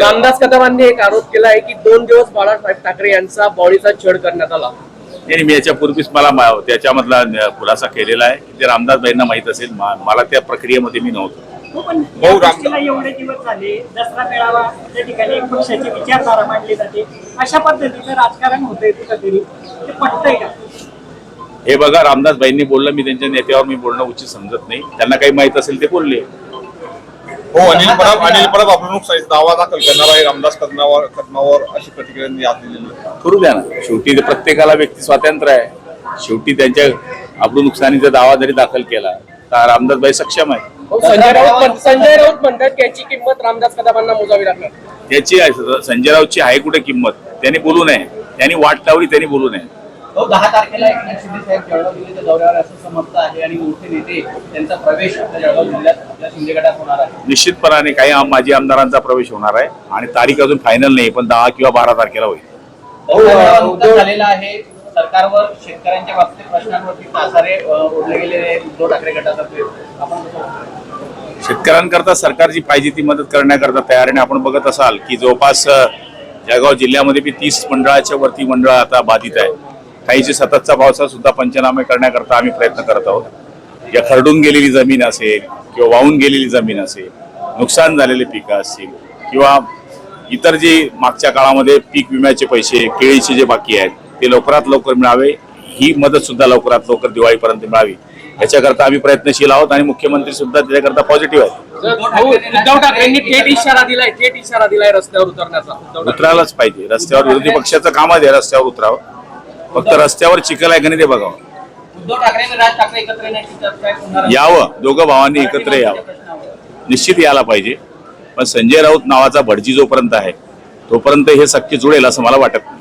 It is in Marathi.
रामदास कदमांनी एक आरोप केला आहे की दोन दिवस बाळासाहेब ठाकरे यांचा बॉडीचा छेड करण्यात आला. नाही मी याच्या पूर्वीच मला मा- त्याच्यामधला खुलासा केलेला आहे. की ते रामदासबाईंना माहीत असेल. मला त्या प्रक्रियेमध्ये मी नव्हतो. हो पण या गोष्टीला एवढे दिवस झाले दसरा मेळावा त्या ठिकाणी एक पक्षाची विचारधारा मांडली जाते. अशा पद्धतीचं राजकारण होतंय कुठंतरी. ते पटतंय का? हे बघा रामदासबाईंनी बोललं मी त्यांच्या नेत्यावर मी बोलणं उचित समजत नाही. त्यांना काही माहीत असेल ते बोलले. हो अनिल परब अनिल परब आपणूक दावा दाखल करणार आहे. रामदास कदमावर कदमावर अशी प्रतिक्रिया त्यांनी आज दिलेली आहे. करू द्या ना. शेवटी ते प्रत्येकाला व्यक्ती स्वातंत्र्य आहे. शेवटी त्यांच्या आपलं नुकसानीचा दावा जरी दाखल केला तर रामदासबाई सक्षम आहे. हो, संजय राऊत संजय राऊत म्हणतात की याची किंमत रामदास कदमांना मोजावी लागणार. त्याची आहे संजय राऊतची आहे कुठे किंमत? त्यांनी बोलू नये. त्यांनी वाट लावली त्यांनी बोलू नये. दहा तारखेला एकनाथ शिंदे साहेब जळगाव जिल्ह्याच्या दौऱ्यावर असं समजतं आहे आणि मोठे नेते त्यांचा प्रवेश आपल्या जळगाव जिल्ह्यात आपल्या शिंदे गटात होणार आहे. निश्चितपणाने काही आम- माजी आमदारांचा प्रवेश होणार आहे आणि तारीख अजून फायनल नाही पण दहा किंवा बारा तारखेला होईल. दौरा नुकताच झालेला आहे. सरकारवर शेतकऱ्यांच्या बाबतीत प्रश्नांवरती तासारे ओढले गेलेले उद्धव ठाकरे गटातर्फे. आपण? शेतकऱ्यांकरता सरकार जी पाहिजे ती मदत करण्याकरता तयार आहे आणि आपण बघत असाल की जवळपास जळगाव जिल्ह्यामध्ये बी तीस मंडळाच्या वरती मंडळ आता बाधित आहे. काहीची सततचा पावसात सुद्धा पंचनामे करण्याकरता आम्ही प्रयत्न करत आहोत. या खरडून गेलेली जमीन असेल किंवा वाहून गेलेली जमीन असेल नुकसान झालेले पिकं असतील किंवा इतर जे मागच्या काळामध्ये पीक विम्याचे पैसे केळीचे जे बाकी आहेत ते लवकरात लवकर मिळावे ही मदत सुद्धा लवकरात लवकर दिवाळीपर्यंत मिळावी. याच्याकरता आम्ही प्रयत्नशील आहोत आणि मुख्यमंत्री सुद्धा त्याच्याकरता पॉझिटिव्ह आहेत. भाऊ, उद्धव ठाकरेंनी थेट इशारा दिलाय थेट इशारा दिलाय रस्त्यावर उतरण्याचा. उतरायलाच पाहिजे. रस्त्यावर विरोधी पक्षाचं काम आहे रस्त्यावर उतरावं. फक्त रस्त्यावर चिखल आहे का नाही ते बघावं उद्धव ठाकरे आणि राज ठाकरे एकत्र येण्याची चर्चा होणार आहे. यावं दोघं भावांनी एकत्र यावं प्रश्नावर. निश्चित यायला पाहिजे पण संजय राऊत नावाचा भटजी जोपर्यंत आहे तोपर्यंत हे शक्य जुळेल असं मला वाटत नाही